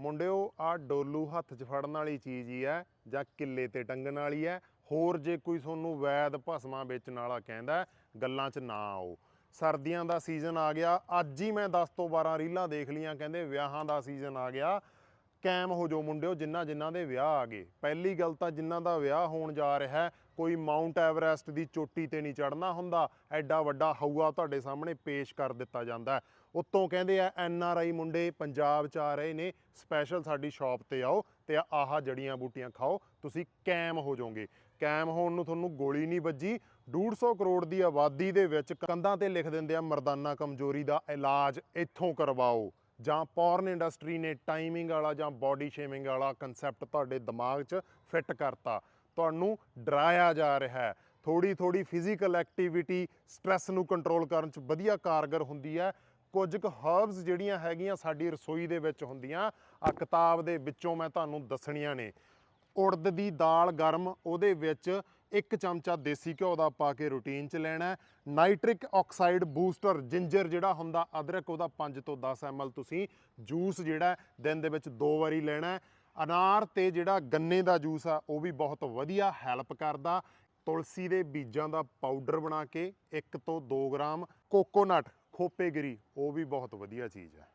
ਮੁੰਡਿਓ, ਆ ਡੋਲੂ ਹੱਥ 'ਚ ਫੜਨ ਵਾਲੀ ਚੀਜ਼ ਹੀ ਹੈ, ਜਾਂ ਕਿੱਲੇ ਤੇ ਟੰਗਣ ਵਾਲੀ ਹੈ। ਹੋਰ ਜੇ ਕੋਈ ਤੁਹਾਨੂੰ ਵੈਦ ਭਸਮਾ ਵੇਚਣ ਵਾਲਾ ਕਹਿੰਦਾ ਗੱਲਾਂ 'ਚ ਨਾ ਆਓ। ਸਰਦੀਆਂ ਦਾ ਸੀਜ਼ਨ ਆ ਗਿਆ, ਅੱਜ ਹੀ ਮੈਂ 10 ਤੋਂ 12 ਰੀਲਾਂ ਦੇਖ ਲੀਆਂ ਕਹਿੰਦੇ ਵਿਆਹਾਂ ਦਾ ਸੀਜ਼ਨ ਆ ਗਿਆ। ਕੈਮ ਹੋ ਜੋ ਮੁੰਡਿਓ ਜਿਨ੍ਹਾਂ ਜਿਨ੍ਹਾਂ ਦੇ ਵਿਆਹ ਆ ਗਏ। ਪਹਿਲੀ ਗੱਲ ਤਾਂ ਜਿਨ੍ਹਾਂ ਦਾ ਵਿਆਹ ਹੋਣ ਜਾ ਰਿਹਾ ਹੈ, ਕੋਈ ਮਾਊਂਟ ਐਵਰੈਸਟ ਦੀ ਚੋਟੀ ਤੇ ਨਹੀਂ ਚੜਨਾ ਹੁੰਦਾ। ਐਡਾ ਵੱਡਾ ਹਊਆ ਤੁਹਾਡੇ ਸਾਹਮਣੇ ਪੇਸ਼ ਕਰ ਦਿੱਤਾ ਜਾਂਦਾ ਹੈ। ਉੱਤੋਂ ਕਹਿੰਦੇ ਆ, ਐਨ ਆਰ ਆਈ ਮੁੰਡੇ ਪੰਜਾਬ ਚ ਆ ਰਹੇ ਨੇ, ਸਪੈਸ਼ਲ ਸਾਡੀ ਸ਼ਾਪ ਤੇ ਆਓ ਤੇ ਆਹ ਜੜੀਆਂ ਬੂਟੀਆਂ ਖਾਓ, ਤੁਸੀਂ ਕੈਮ ਹੋ ਜਾਓਗੇ। ਕੈਮ ਹੋਣ ਨੂੰ ਤੁਹਾਨੂੰ ਗੋਲੀ ਨਹੀਂ ਵੱਜੀ 150 ਕਰੋੜ ਦੀ ਆਬਾਦੀ ਦੇ ਵਿੱਚ ਕੰਧਾਂ ਤੇ ਲਿਖ ਦਿੰਦੇ ਆ, ਮਰਦਾਨਾ ਕਮਜ਼ੋਰੀ ਦਾ ਇਲਾਜ ਇੱਥੋਂ ਕਰਵਾਓ। ਜਾਂ ਪੌਰਨ ਇੰਡਸਟਰੀ ਨੇ ਟਾਈਮਿੰਗ ਵਾਲਾ ਜਾਂ ਬਾਡੀ ਸ਼ੇਮਿੰਗ ਵਾਲਾ ਕਨਸੈਪਟ ਤੁਹਾਡੇ ਦਿਮਾਗ 'ਚ ਫਿੱਟ ਕਰਤਾ, ਤੁਹਾਨੂੰ ਡਰਾਇਆ ਜਾ ਰਿਹਾ ਹੈ। ਥੋੜੀ ਥੋੜੀ ਫਿਜ਼ੀਕਲ ਐਕਟੀਵਿਟੀ ਸਟ੍ਰੈਸ ਨੂੰ ਕੰਟਰੋਲ ਕਰਨ 'ਚ ਵਧੀਆ ਕਾਰਗਰ ਹੁੰਦੀ ਹੈ। ਕੁਝ ਕੁ ਹਰਬਸ ਜਿਹੜੀਆਂ ਹੈਗੀਆਂ ਸਾਡੀ ਰਸੋਈ ਦੇ ਵਿੱਚ ਹੁੰਦੀਆਂ ਆ ਕਿਤਾਬ ਦੇ ਵਿੱਚੋਂ ਮੈਂ ਤੁਹਾਨੂੰ ਦੱਸਣੀਆਂ ਨੇ। ਉੜਦ ਦੀ ਦਾਲ ਗਰਮ, ਉਹਦੇ ਵਿੱਚ ਇੱਕ ਚਮਚਾ ਦੇਸੀ ਘਿਓ ਦਾ ਪਾ ਕੇ ਰੂਟੀਨ ਚ ਲੈਣਾ ਹੈ। ਨਾਈਟ੍ਰਿਕ ਆਕਸਾਈਡ ਬੂਸਟਰ ਜਿੰਜਰ ਜਿਹੜਾ ਹੁੰਦਾ, ਅਦਰਕ ਉਹਦਾ 5 ਤੋਂ 10 ml ਤੁਸੀਂ ਜੂਸ ਜਿਹੜਾ ਦਿਨ ਦੇ ਵਿੱਚ ਦੋ ਵਾਰੀ ਲੈਣਾ ਅਨਾਰ ਤੇ ਜਿਹੜਾ ਗੰਨੇ ਦਾ ਜੂਸ ਆ, ਉਹ ਵੀ ਬਹੁਤ ਵਧੀਆ ਹੈਲਪ ਕਰਦਾ। ਤੁਲਸੀ ਦੇ ਬੀਜਾਂ ਦਾ ਪਾਊਡਰ ਬਣਾ ਕੇ 1 ਤੋਂ 2 ਗ੍ਰਾਮ। ਕੋਕੋਨਟ, ਖੋਪੇਗਰੀ, ਉਹ ਵੀ ਬਹੁਤ ਵਧੀਆ ਚੀਜ਼ ਹੈ।